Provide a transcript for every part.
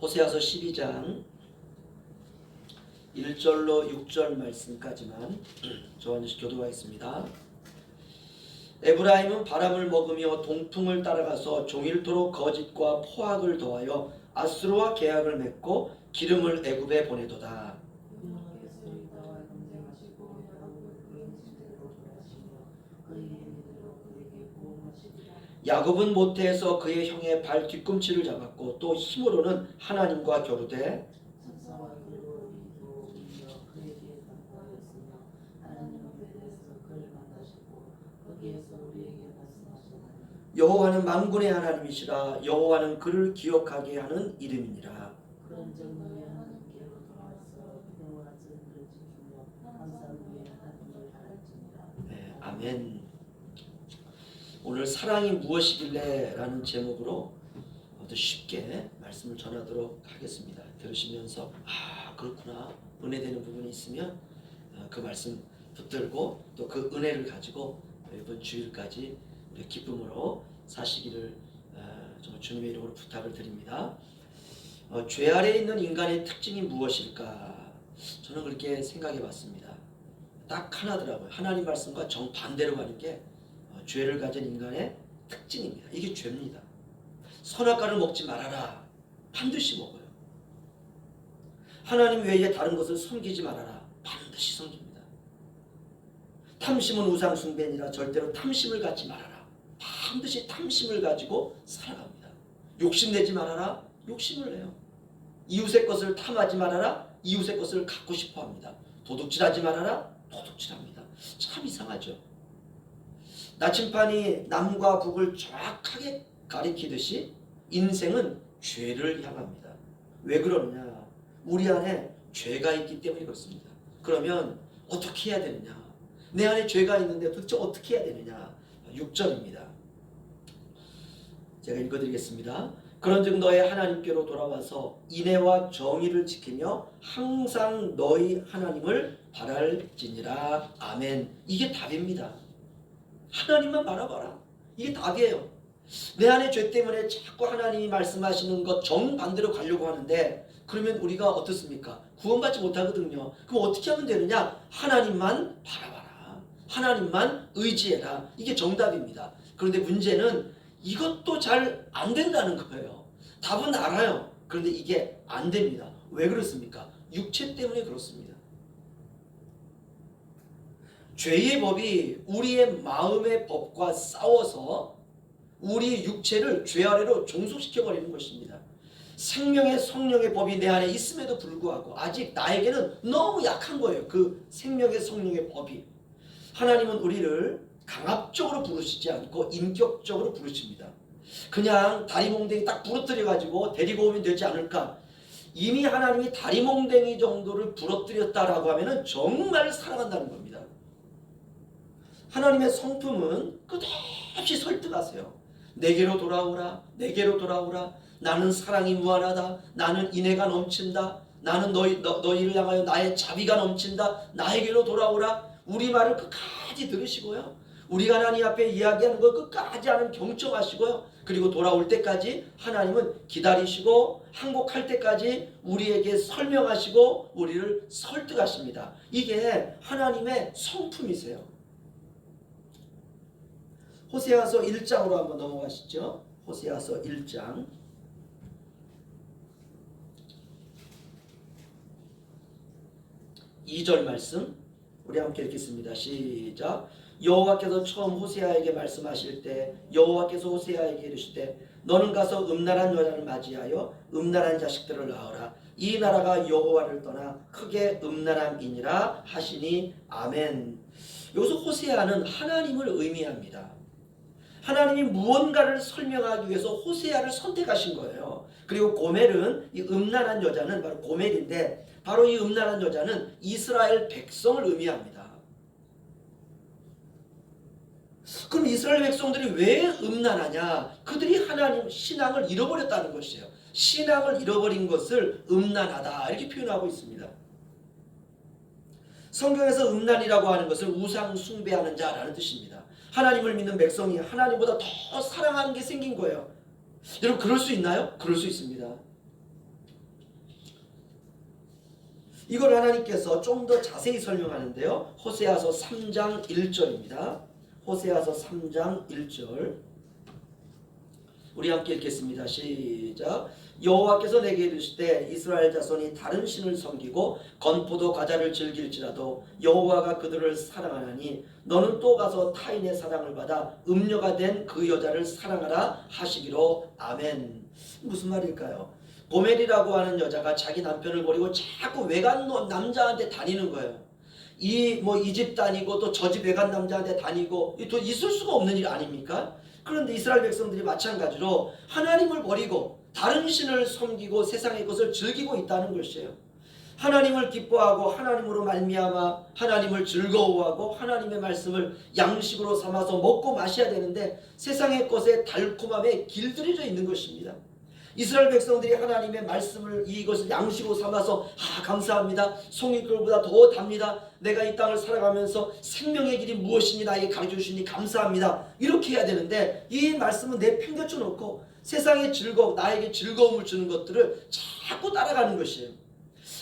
호세아서 12장 1절로 6절 말씀까지만 저 한씩 교도하겠습니다. 에브라임은 바람을 먹으며 동풍을 따라가서 종일토록 거짓과 포악을 더하여 아수르와 계약을 맺고 기름을 애굽에 보내도다. 여호와께서 유다와 경쟁하시고 야곱을 그의 집대로 돌아시며 그의 이름으로 그에게 보호하시리라. 야곱은 모태에서 그의 형의 발 뒤꿈치를 잡았고 또 힘으로는 하나님과 말씀하시나니 여호와는 만군의 하나님이시라 여호와는 그를 기억하게 하는 이름이니라. 네, 아멘. 오늘 사랑이 무엇이길래 라는 제목으로 더 쉽게 말씀을 전하도록 하겠습니다. 들으시면서 아 그렇구나 은혜되는 부분이 있으면 어, 그 말씀 붙들고 또 그 은혜를 가지고 이번 주일까지 우리 기쁨으로 사시기를 어, 정말 주님의 이름으로 부탁을 드립니다. 어, 죄 아래 있는 인간의 특징이 무엇일까? 저는 그렇게 생각해 봤습니다. 딱 하나더라고요. 하나님 말씀과 정 반대로 가는 게 어, 죄를 가진 인간의 특징입니다. 이게 죄입니다. 선악과를 먹지 말아라. 반드시 먹어요. 하나님 외에 다른 것을 섬기지 말아라. 반드시 섬깁니다. 탐심은 우상 숭배니라 절대로 탐심을 갖지 말아라. 반드시 탐심을 가지고 살아갑니다. 욕심내지 말아라. 욕심을 내요. 이웃의 것을 탐하지 말아라. 이웃의 것을 갖고 싶어 합니다. 도둑질하지 말아라. 도둑질합니다. 참 이상하죠. 나침판이 남과 북을 정확하게 가리키듯이 인생은 죄를 향합니다. 왜 그러느냐? 우리 안에 죄가 있기 때문에 그렇습니다. 그러면 어떻게 해야 되느냐? 내 안에 죄가 있는데 도대체 어떻게 해야 되느냐? 6절입니다. 제가 읽어드리겠습니다. 그런즉 너의 하나님께로 돌아와서 인애와 정의를 지키며 항상 너희 하나님을 바랄지니라. 아멘. 이게 답입니다. 하나님만 바라봐라. 이게 답이에요. 내 안에 죄 때문에 자꾸 하나님이 말씀하시는 것 정반대로 가려고 하는데 그러면 우리가 어떻습니까? 구원받지 못하거든요. 그럼 어떻게 하면 되느냐? 하나님만 바라봐라. 하나님만 의지해라. 이게 정답입니다. 그런데 문제는 이것도 잘 안 된다는 거예요. 답은 알아요. 그런데 이게 안 됩니다. 왜 그렇습니까? 육체 때문에 그렇습니다. 죄의 법이 우리의 마음의 법과 싸워서 우리 육체를 죄 아래로 종속시켜 버리는 것입니다. 생명의 성령의 법이 내 안에 있음에도 불구하고 아직 나에게는 너무 약한 거예요. 그 생명의 성령의 법이. 하나님은 우리를 강압적으로 부르시지 않고 인격적으로 부르십니다. 그냥 다리몽댕이 딱 부러뜨려 가지고 데리고 오면 되지 않을까? 이미 하나님이 다리몽댕이 정도를 부러뜨렸다라고 하면은 정말 사랑한다는 겁니다. 하나님의 성품은 끝없이 설득하세요. 내게로 돌아오라, 내게로 돌아오라. 나는 사랑이 무한하다. 나는 인애가 넘친다. 나는 너희 너, 너희를 향하여 나의 자비가 넘친다. 나에게로 돌아오라. 우리 말을 끝까지 들으시고요. 우리가 하나님 앞에 이야기하는 걸 끝까지 하는 경청하시고요. 그리고 돌아올 때까지 하나님은 기다리시고 항복할 때까지 우리에게 설명하시고 우리를 설득하십니다. 이게 하나님의 성품이세요. 호세아서 1장으로 한번 넘어가시죠. 호세아서 1장 2절 말씀 우리 함께 읽겠습니다. 시작. 여호와께서 처음 호세아에게 말씀하실 때 여호와께서 호세아에게 이르시되 너는 가서 음란한 여자를 맞이하여 음란한 자식들을 낳으라. 이 나라가 여호와를 떠나 크게 음란함이니라 하시니 아멘. 여기서 호세아는 하나님을 의미합니다. 하나님이 무언가를 설명하기 위해서 호세아를 선택하신 거예요. 그리고 고멜은 이 음란한 여자는 바로 고멜인데 바로 이 음란한 여자는 이스라엘 백성을 의미합니다. 그럼 이스라엘 백성들이 왜 음란하냐? 그들이 하나님 신앙을 잃어버렸다는 것이에요. 신앙을 잃어버린 것을 음란하다 이렇게 표현하고 있습니다. 성경에서 음란이라고 하는 것을 우상 숭배하는 자라는 뜻입니다. 하나님을 믿는 백성이 하나님보다 더 사랑하는 게 생긴 거예요. 여러분 그럴 수 있나요? 그럴 수 있습니다. 이걸 하나님께서 좀 더 자세히 설명하는데요. 호세아서 3장 1절입니다. 호세아서 3장 1절. 우리 함께 읽겠습니다. 시작. 여호와께서 내게 이르시되 이스라엘 자손이 다른 신을 섬기고 건포도 과자를 즐길지라도 여호와가 그들을 사랑하나니 너는 또 가서 타인의 사랑을 받아 음녀가 된 그 여자를 사랑하라 하시기로 아멘. 무슨 말일까요? 고멜이라고 하는 여자가 자기 남편을 버리고 자꾸 외간 노- 남자한테 다니는 거예요. 이 뭐 이 집 다니고 또 저 집 외간 남자한테 다니고 이또 있을 수가 없는 일 아닙니까? 그런데 이스라엘 백성들이 마찬가지로 하나님을 버리고 다른 신을 섬기고 세상의 것을 즐기고 있다는 것이에요. 하나님을 기뻐하고 하나님으로 말미암아 하나님을 즐거워하고 하나님의 말씀을 양식으로 삼아서 먹고 마셔야 되는데 세상의 것에 달콤함에 길들여져 있는 것입니다. 이스라엘 백성들이 하나님의 말씀을 이것을 양식으로 삼아서 아 감사합니다. 송이꿀보다 더 답니다. 내가 이 땅을 살아가면서 생명의 길이 무엇이니 나에게 가르쳐 주시니 감사합니다. 이렇게 해야 되는데 이 말씀은 내 팽겨쳐 놓고 세상의 즐거움, 나에게 즐거움을 주는 것들을 자꾸 따라가는 것이에요.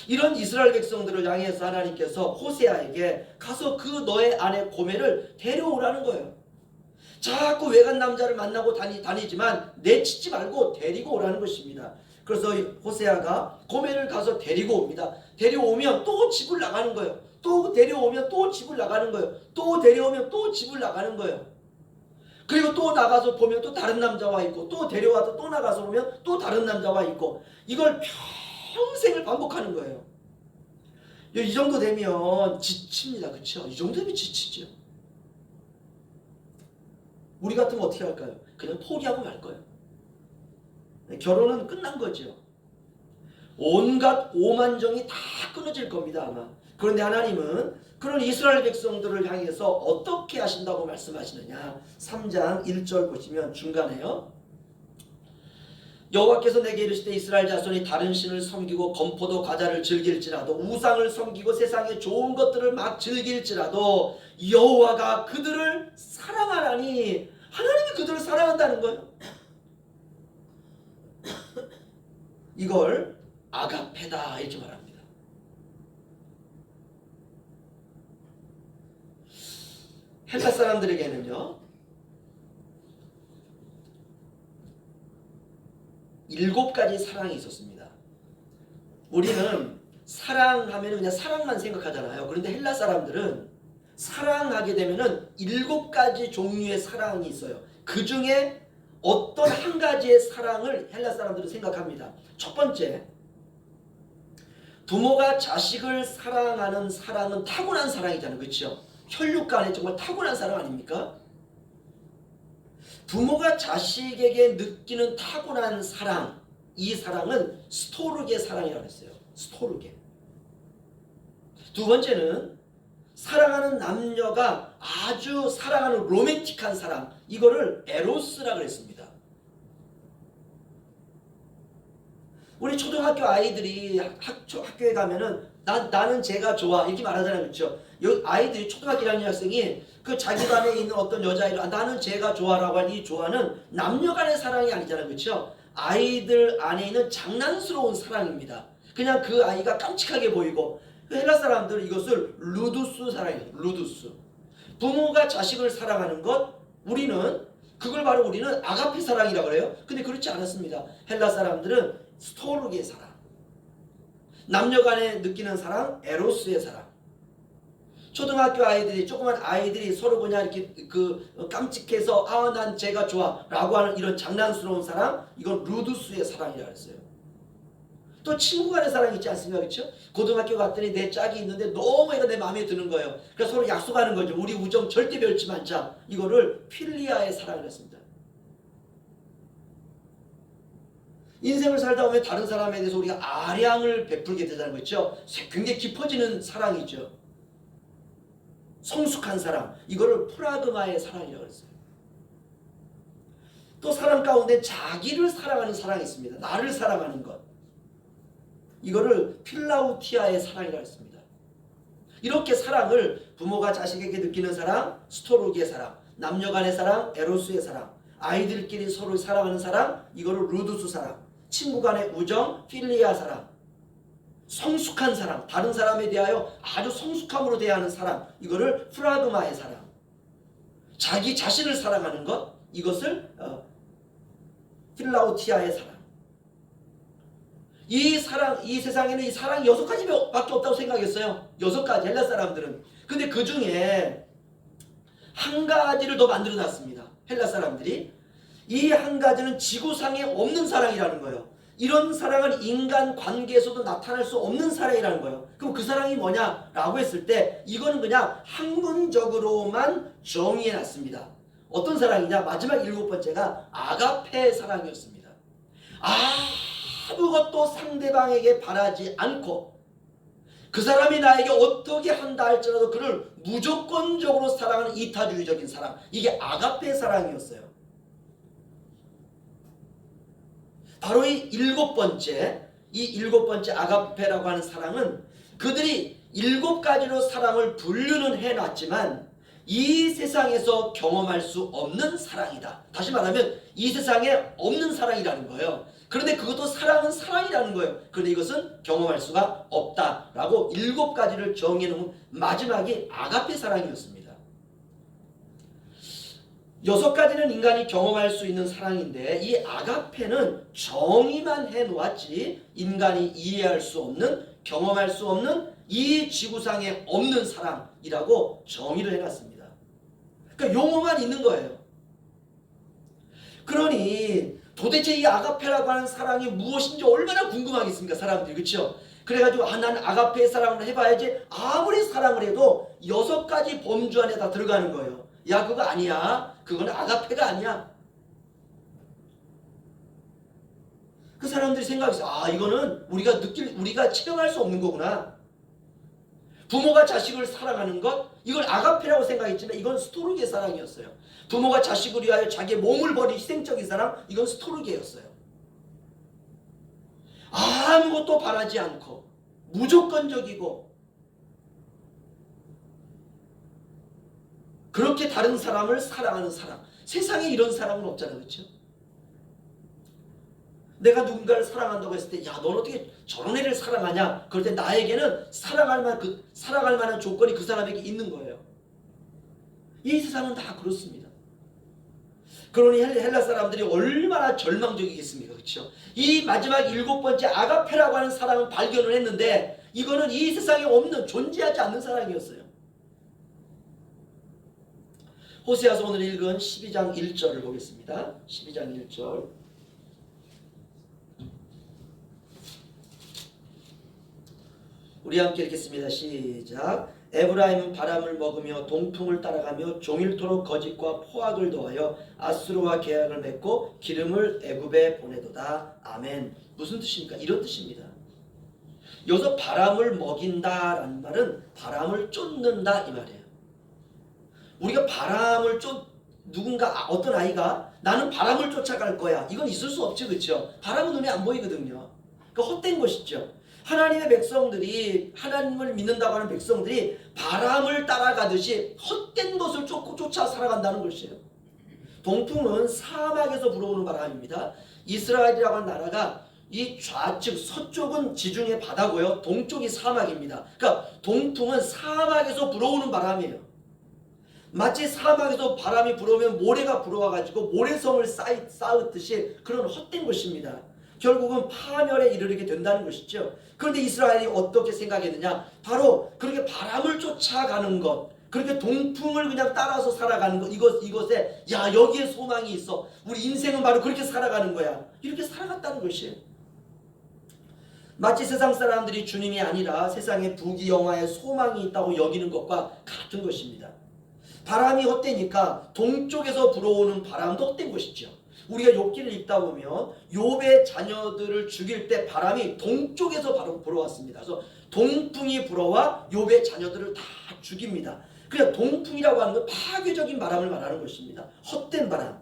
이런 이스라엘 백성들을 향해서 하나님께서 호세아에게 가서 그 너의 아내 고멜을 데려오라는 거예요. 자꾸 외간 남자를 만나고 다니, 다니지만 내치지 말고 데리고 오라는 것입니다. 그래서 이 호세아가 고멜을 가서 데리고 옵니다. 데려오면 또 집을 나가는 거예요. 또 데려오면 또 집을 나가는 거예요. 또 데려오면 또 집을 나가는 거예요. 그리고 또 나가서 보면 또 다른 남자와 있고 또 데려와서 또 나가서 보면 또 다른 남자와 있고 이걸 평생을 반복하는 거예요. 이 정도 되면 지칩니다. 그렇죠? 이 정도 되면 지치죠. 우리 같으면 어떻게 할까요? 그냥 포기하고 말 거예요. 결혼은 끝난 거죠. 온갖 오만정이 다 끊어질 겁니다 아마. 그런데 하나님은 그런 이스라엘 백성들을 향해서 어떻게 하신다고 말씀하시느냐 3장 1절 보시면 중간에요 여호와께서 내게 이르시되 이스라엘 자손이 다른 신을 섬기고 건포도 과자를 즐길지라도 우상을 섬기고 세상의 좋은 것들을 막 즐길지라도 여호와가 그들을 사랑하나니 하나님이 그들을 사랑한다는 거예요. 이걸 아가페다 이렇게 말합니다. 헬라 사람들에게는요 일곱 가지 사랑이 있었습니다. 우리는 사랑하면 그냥 사랑만 생각하잖아요. 그런데 헬라 사람들은 사랑하게 되면은 일곱 가지 종류의 사랑이 있어요. 그 중에 어떤 한 가지의 사랑을 헬라 사람들은 생각합니다. 첫 번째, 부모가 자식을 사랑하는 사랑은 타고난 사랑이잖아요. 그렇죠? 혈육 간에 정말 타고난 사랑 아닙니까? 부모가 자식에게 느끼는 타고난 사랑, 이 사랑은 스토르게 사랑이라고 했어요. 스토르게. 두 번째는 사랑하는 남녀가 아주 사랑하는 로맨틱한 사랑, 이거를 에로스라고 했습니다. 우리 초등학교 아이들이 학교, 학교에 가면은 나, 나는 제가 좋아. 이렇게 말하잖아요 그렇죠. 요 아이들이 초등학교 1학년 학생이 그 자기 반에 있는 어떤 여자아이를 아, 나는 제가 좋아라고 할 이 좋아는 남녀 간의 사랑이 아니잖아요. 그렇죠 아이들 안에 있는 장난스러운 사랑입니다. 그냥 그 아이가 깜찍하게 보이고. 그 헬라 사람들은 이것을 루두스 사랑이에요. 루두스. 부모가 자식을 사랑하는 것 우리는 그걸 바로 우리는 아가페 사랑이라고 그래요. 근데 그렇지 않았습니다. 헬라 사람들은 스토르게 사랑 남녀 간에 느끼는 사랑, 에로스의 사랑. 초등학교 아이들이 조그만 아이들이 서로 그냥 이렇게 그 깜찍해서 아 난 제가 좋아라고 하는 이런 장난스러운 사랑 이건 루두스의 사랑이라고 했어요. 또 친구 간의 사랑이 있지 않습니까? 그렇죠? 고등학교 갔더니 내 짝이 있는데 너무 얘가 내 마음에 드는 거예요. 그래서 서로 약속하는 거죠. 우리 우정 절대 멸치 않자. 이거를 필리아의 사랑을 했습니다. 인생을 살다 보면 다른 사람에 대해서 우리가 아량을 베풀게 되다는 거죠. 굉장히 깊어지는 사랑이죠. 성숙한 사랑. 이거를 프라그마의 사랑이라고 했어요. 또 사랑 가운데 자기를 사랑하는 사랑이 있습니다. 나를 사랑하는 것. 이거를 필라우티아의 사랑이라고 했습니다. 이렇게 사랑을 부모가 자식에게 느끼는 사랑, 스토르기의 사랑, 남녀 간의 사랑, 에로스의 사랑, 아이들끼리 서로 사랑하는 사랑, 이거를 루두스 사랑, 친구 간의 우정, 필리아 사랑. 성숙한 사랑, 다른 사람에 대하여 아주 성숙함으로 대하는 사랑, 이거를 프라그마의 사랑. 자기 자신을 사랑하는 것, 이것을 어, 필라우티아의 사랑. 이 사랑, 이 세상에는 이 사랑이 여섯 가지밖에 없다고 생각했어요. 여섯 가지 헬라 사람들은. 근데 그 중에 한 가지를 더 만들어 놨습니다. 헬라 사람들이. 이 한 가지는 지구상에 없는 사랑이라는 거예요. 이런 사랑은 인간 관계에서도 나타날 수 없는 사랑이라는 거예요. 그럼 그 사랑이 뭐냐라고 했을 때 이거는 그냥 학문적으로만 정의해 놨습니다. 어떤 사랑이냐? 마지막 일곱 번째가 아가페 사랑이었습니다. 아무것도 상대방에게 바라지 않고 그 사람이 나에게 어떻게 한다 할지라도 그를 무조건적으로 사랑하는 이타주의적인 사랑. 이게 아가페 사랑이었어요. 바로 이 일곱 번째, 이 일곱 번째 아가페라고 하는 사랑은 그들이 일곱 가지로 사랑을 분류는 해놨지만 이 세상에서 경험할 수 없는 사랑이다. 다시 말하면 이 세상에 없는 사랑이라는 거예요. 그런데 그것도 사랑은 사랑이라는 거예요. 그런데 이것은 경험할 수가 없다라고 일곱 가지를 정해 놓은 마지막이 아가페 사랑이었습니다. 여섯 가지는 인간이 경험할 수 있는 사랑인데 이 아가페는 정의만 해 놓았지 인간이 이해할 수 없는 경험할 수 없는 이 지구상에 없는 사랑이라고 정의를 해 놨습니다. 그러니까 용어만 있는 거예요. 그러니 도대체 이 아가페라고 하는 사랑이 무엇인지 얼마나 궁금하겠습니까 사람들이 그렇죠? 그래가지고 아, 난 아가페의 사랑을 해봐야지 아무리 사랑을 해도 여섯 가지 범주 안에 다 들어가는 거예요. 야 그거 아니야. 그건 아가페가 아니야. 그 사람들이 생각했어. 아 이거는 우리가 느낄 우리가 체험할 수 없는 거구나. 부모가 자식을 사랑하는 것 이걸 아가페라고 생각했지만 이건 스토르게 사랑이었어요. 부모가 자식을 위하여 자기의 몸을 버린 희생적인 사랑 이건 스토르게였어요. 아무것도 바라지 않고 무조건적이고 그렇게 다른 사람을 사랑하는 사랑 세상에 이런 사람은 없잖아 그렇죠? 내가 누군가를 사랑한다고 했을 때, 야, 넌 어떻게 저런 애를 사랑하냐? 그럴 때 나에게는 사랑할 만, 그, 사랑할 만한 조건이 그 사람에게 있는 거예요. 이 세상은 다 그렇습니다. 그러니 헬- 헬라 사람들이 얼마나 절망적이겠습니까? 그렇죠? 이 마지막 일곱 번째 아가페라고 하는 사랑을 발견을 했는데 이거는 이 세상에 없는 존재하지 않는 사랑이었어요. 호세아서 오늘 읽은 12장 1절을 보겠습니다. 12장 1절. 우리 함께 읽겠습니다. 시작. 에브라임은 바람을 먹으며 동풍을 따라가며 종일토록 거짓과 포악을 더하여 아수르와 계약을 맺고 기름을 애굽에 보내도다. 아멘. 무슨 뜻입니까? 이런 뜻입니다. 여기서 바람을 먹인다라는 말은 바람을 쫓는다 이 말이에요. 우리가 바람을 쫓 누군가 아, 어떤 아이가 나는 바람을 쫓아갈 거야. 이건 있을 수 없죠, 그렇죠? 바람은 눈에 안 보이거든요. 그 헛된 것이죠. 하나님의 백성들이 하나님을 믿는다고 하는 백성들이 바람을 따라가듯이 헛된 것을 쫓고 쫓아 살아간다는 것이에요. 동풍은 사막에서 불어오는 바람입니다. 이스라엘이라고 하는 나라가 이 좌측 서쪽은 지중해 바다고요. 동쪽이 사막입니다. 그러니까 동풍은 사막에서 불어오는 바람이에요. 마치 사막에서 바람이 불어오면 모래가 불어와 가지고 모래성을 쌓듯이 그런 헛된 것입니다. 결국은 파멸에 이르게 된다는 것이죠. 그런데 이스라엘이 어떻게 생각했느냐? 바로 그렇게 바람을 쫓아가는 것, 그렇게 동풍을 그냥 따라서 살아가는 것, 이것 이것에 야 여기에 소망이 있어. 우리 인생은 바로 그렇게 살아가는 거야. 이렇게 살아갔다는 것이에요. 마치 세상 사람들이 주님이 아니라 세상에 부귀영화에 소망이 있다고 여기는 것과 같은 것입니다. 바람이 헛되니까 동쪽에서 불어오는 바람도 헛된 것이죠. 우리가 욥기를 읽다 보면 욥의 자녀들을 죽일 때 바람이 동쪽에서 바로 불어왔습니다. 그래서 동풍이 불어와 욥의 자녀들을 다 죽입니다. 그냥 동풍이라고 하는 건 파괴적인 바람을 말하는 것입니다. 헛된 바람.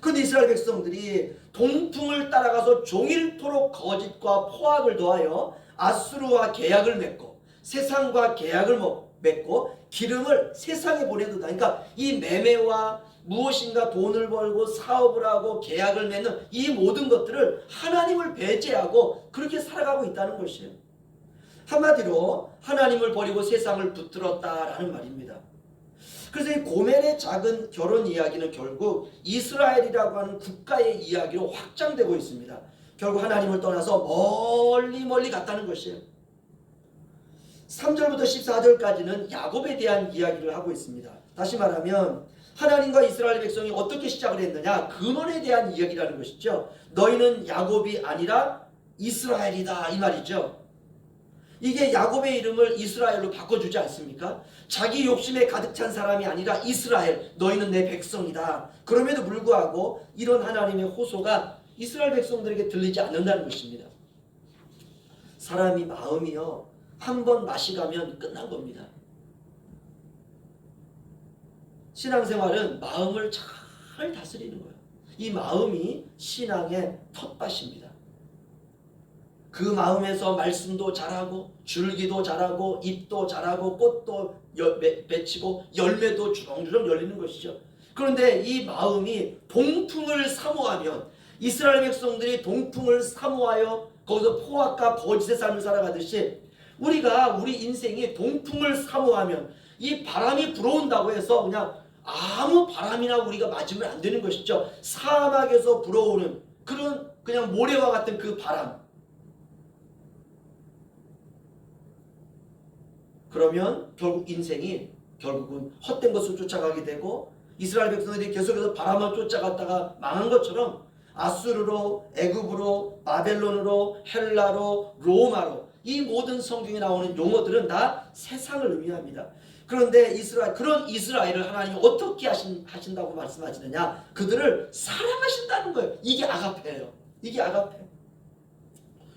그런데 이스라엘 백성들이 동풍을 따라가서 종일토록 거짓과 포악을 더하여 아수르와 계약을 맺고 세상과 계약을 먹- 맺고 기름을 세상에 보내도다. 그러니까 이 매매와 무엇인가 돈을 벌고 사업을 하고 계약을 맺는 이 모든 것들을 하나님을 배제하고 그렇게 살아가고 있다는 것이에요. 한마디로 하나님을 버리고 세상을 붙들었다라는 말입니다. 그래서 이 고멜의 작은 결혼 이야기는 결국 이스라엘이라고 하는 국가의 이야기로 확장되고 있습니다. 결국 하나님을 떠나서 멀리 멀리 갔다는 것이에요. 3절부터 14절까지는 야곱에 대한 이야기를 하고 있습니다. 다시 말하면 하나님과 이스라엘 백성이 어떻게 시작을 했느냐 근원에 대한 이야기라는 것이죠. 너희는 야곱이 아니라 이스라엘이다 이 말이죠. 이게 야곱의 이름을 이스라엘로 바꿔주지 않습니까? 자기 욕심에 가득 찬 사람이 아니라 이스라엘 너희는 내 백성이다. 그럼에도 불구하고 이런 하나님의 호소가 이스라엘 백성들에게 들리지 않는다는 것입니다. 사람이 마음이요 한 번 맛이 가면 끝난 겁니다. 신앙생활은 마음을 잘 다스리는 거예요. 이 마음이 신앙의 텃밭입니다. 그 마음에서 말씀도 잘하고 줄기도 잘하고 잎도 잘하고 꽃도 맺히고 열매도 주렁주렁 열리는 것이죠. 그런데 이 마음이 동풍을 사모하면 이스라엘 백성들이 동풍을 사모하여 거기서 포악과 거짓의 삶을 살아가듯이 우리가 우리 인생이 동풍을 사모하면 이 바람이 불어온다고 해서 그냥 아무 바람이나 우리가 맞으면 안 되는 것이죠. 사막에서 불어오는 그런 그냥 모래와 같은 그 바람. 그러면 결국 인생이 결국은 헛된 것을 쫓아가게 되고 이스라엘 백성들이 계속해서 바람을 쫓아갔다가 망한 것처럼 아수르로 애굽으로 바벨론으로 헬라로 로마로 이 모든 성경에 나오는 용어들은 다 세상을 의미합니다. 그런데 이스라엘 그런 이스라엘을 하나님이 어떻게 하신, 하신다고 말씀하시느냐? 그들을 사랑하신다는 거예요. 이게 아가페예요. 이게 아가페.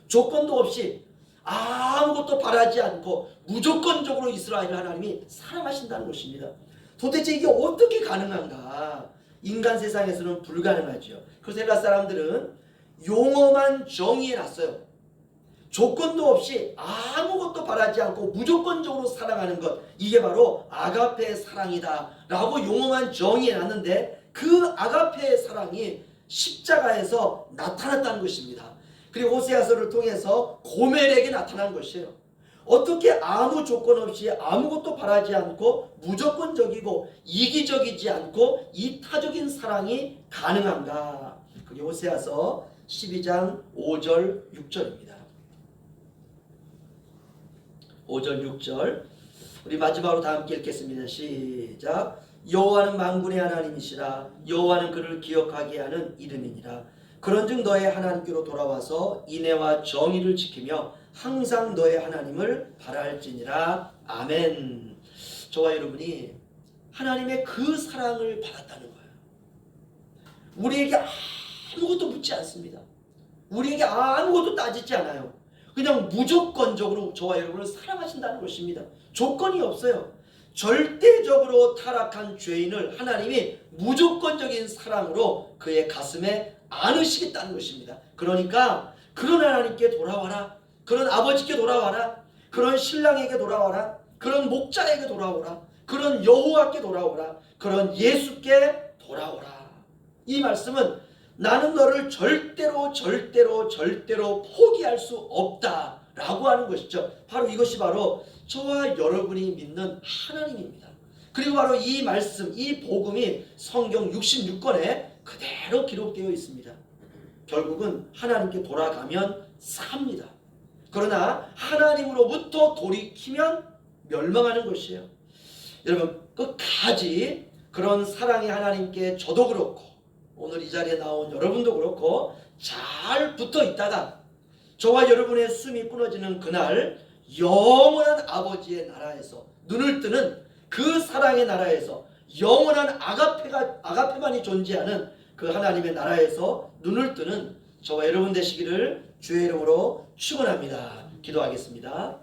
조건도 없이 아무것도 바라지 않고 무조건적으로 이스라엘을 하나님이 사랑하신다는 것입니다. 도대체 이게 어떻게 가능한가? 인간 세상에서는 불가능하죠. 그래서 헬라 사람들은 용어만 정의해 놨어요. 조건도 없이 아무것도 바라지 않고 무조건적으로 사랑하는 것 이게 바로 아가페의 사랑이다 라고 용어만 정의해 놨는데 그 아가페의 사랑이 십자가에서 나타났다는 것입니다. 그리고 호세아서를 통해서 고멜에게 나타난 것이에요. 어떻게 아무 조건 없이 아무것도 바라지 않고 무조건적이고 이기적이지 않고 이타적인 사랑이 가능한가? 그게 호세아서 12장 5절 6절입니다. 5절 6절 우리 마지막으로 다 함께 읽겠습니다. 시작. 여호와는 만군의 하나님이시라 여호와는 그를 기억하게 하는 이름이니라. 그런즉 너의 하나님께로 돌아와서 인애와 정의를 지키며 항상 너의 하나님을 바랄지니라. 아멘. 저와 여러분이 하나님의 그 사랑을 받았다는 거예요. 우리에게 아무것도 묻지 않습니다. 우리에게 아무것도 따지지 않아요. 그냥 무조건적으로 저와 여러분을 사랑하신다는 것입니다. 조건이 없어요. 절대적으로 타락한 죄인을 하나님이 무조건적인 사랑으로 그의 가슴에 안으시겠다는 것입니다. 그러니까 그런 하나님께 돌아와라. 그런 아버지께 돌아와라. 그런 신랑에게 돌아와라. 그런 목자에게 돌아오라. 그런 여호와께 돌아오라. 그런 예수께 돌아오라. 이 말씀은 나는 너를 절대로 절대로 절대로 포기할 수 없다 라고 하는 것이죠. 바로 이것이 바로 저와 여러분이 믿는 하나님입니다. 그리고 바로 이 말씀, 이 복음이 성경 66권에 그대로 기록되어 있습니다. 결국은 하나님께 돌아가면 삽니다. 그러나 하나님으로부터 돌이키면 멸망하는 것이에요. 여러분 끝까지 그런 사랑의 하나님께 저도 그렇고 오늘 이 자리에 나온 여러분도 그렇고 잘 붙어 있다가 저와 여러분의 숨이 끊어지는 그날 영원한 아버지의 나라에서 눈을 뜨는 그 사랑의 나라에서 영원한 아가페가 아가페만이 존재하는 그 하나님의 나라에서 눈을 뜨는 저와 여러분 되시기를 주의 이름으로 축원합니다. 기도하겠습니다.